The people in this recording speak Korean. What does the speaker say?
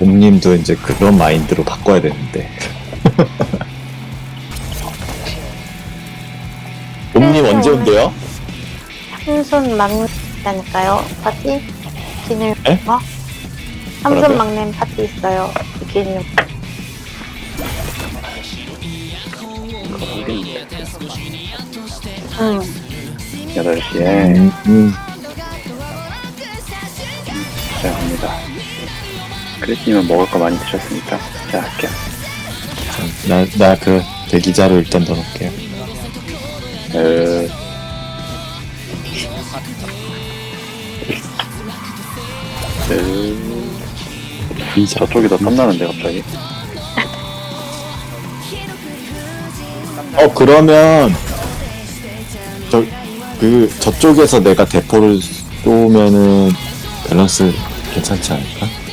옴님도 이제 그런 마인드로 바꿔야 되는데. 옴님 언제 온대요? 삼손 막내니까요. 파티? 기능 에? 뭐? 삼손 뭐라고요? 막내 파티 있어요. 기능. 응. 8시에 음, 음. 시작합니다. 크리스님은 먹을 거 많이 드셨으니까 시작할게요. 나, 나 그 대기자로 일단 넣어놓을게요. 에... 에... 대기자. 저쪽이 더 탐나는데 갑자기 어, 그러면, 저, 그, 저쪽에서 내가 대포를 쏘면은 밸런스 괜찮지 않을까?